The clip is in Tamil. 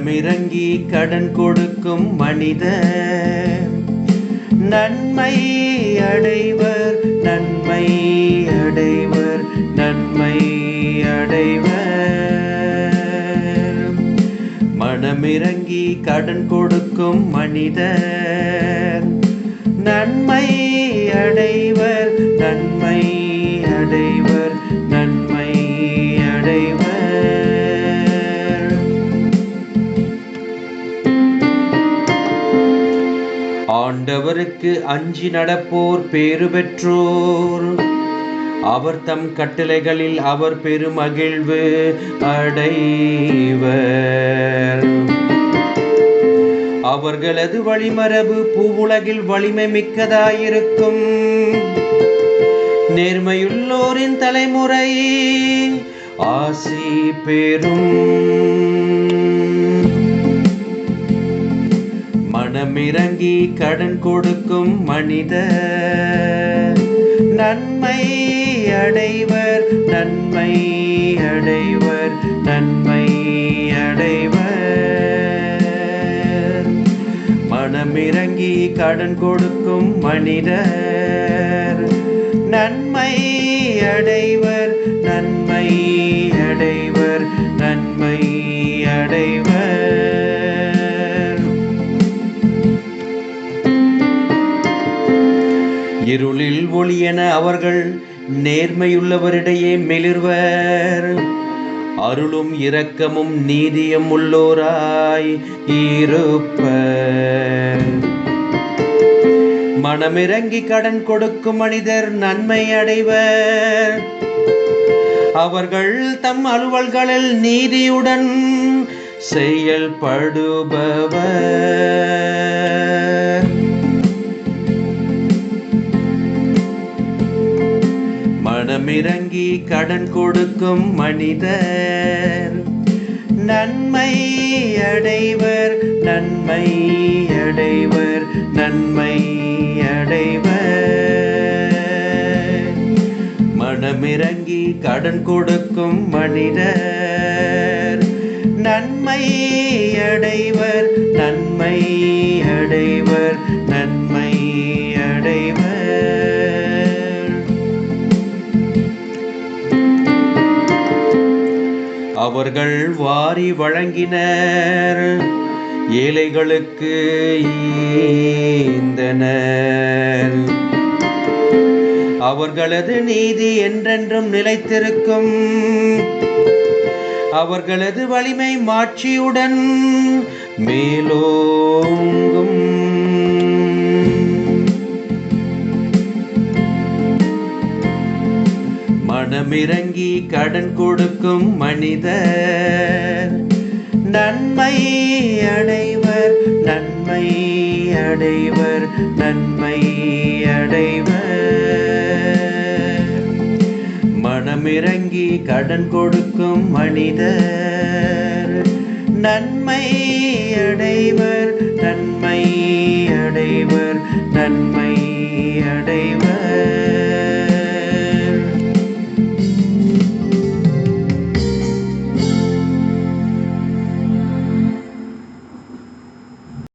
களமிறங்கி கடன் கொடுக்கும் மனிதர். நன்மை அடைவர் நன்மை அடைவர் நன்மை அடைவர். மனமிறங்கி கடன் கொடுக்கும் மனிதர். நன்மை அவருக்கு அஞ்சி நடப்போர் பேறு பெற்றோர். அவர் தம் கட்டளைகளில் அவர் பெருமகிழ்வு அடைவர். அவர்களது வழிமரபு பூவுலகில் வலிமை மிக்கதாயிருக்கும். நேர்மையுள்ளோரின் தலைமுறை ஆசி பெறும். களமிறங்கி கடன் கொடுக்கும் மனிதர். நன்மை அடைவர் நன்மை அடைவர் நன்மை அடைவர். மனமிறங்கி கடன் கொடுக்கும் மனிதர். நன்மை அடைவர் நன்மை இருளில் ஒளியென அவர்கள் நேர்மையுள்ளவரிடையே மெளிர்வர். அருளும் இரக்கமும் நீதியும் உள்ளோராய் இருப்ப மனமிறங்கி கடன் கொடுக்கும் மனிதர் நன்மை அடைவர். அவர்கள் தம் அலுவல்களில் நீதியுடன் செயல்படுபவர். மனமிறங்கி கடன் கொடுக்கும் மனிதர் நன்மை அடைவர் நன்மை அடைவர் நன்மை அடைவர். மனமிறங்கி கடன் கொடுக்கும் மனிதர். நன்மை அடைவர் நன்மை அடைவர் அவர்கள் வாரி வழங்கினர். ஏழைகளுக்கு ஈந்தனர். அவர்களது நீதி என்றென்றும் நிலைத்திருக்கும். அவர்களது வலிமை மாட்சியுடன் மேலோங்கும் மனமிறங்கி கடன் கொடுக்கும் மனிதர். நன்மை அடைவர் நன்மை அடைவர் நன்மை அடைவர். மனமிறங்கி கடன் கொடுக்கும் மனிதர். நன்மை அடைவர் நன்மை அடைவர் நன்மை அடைவர்.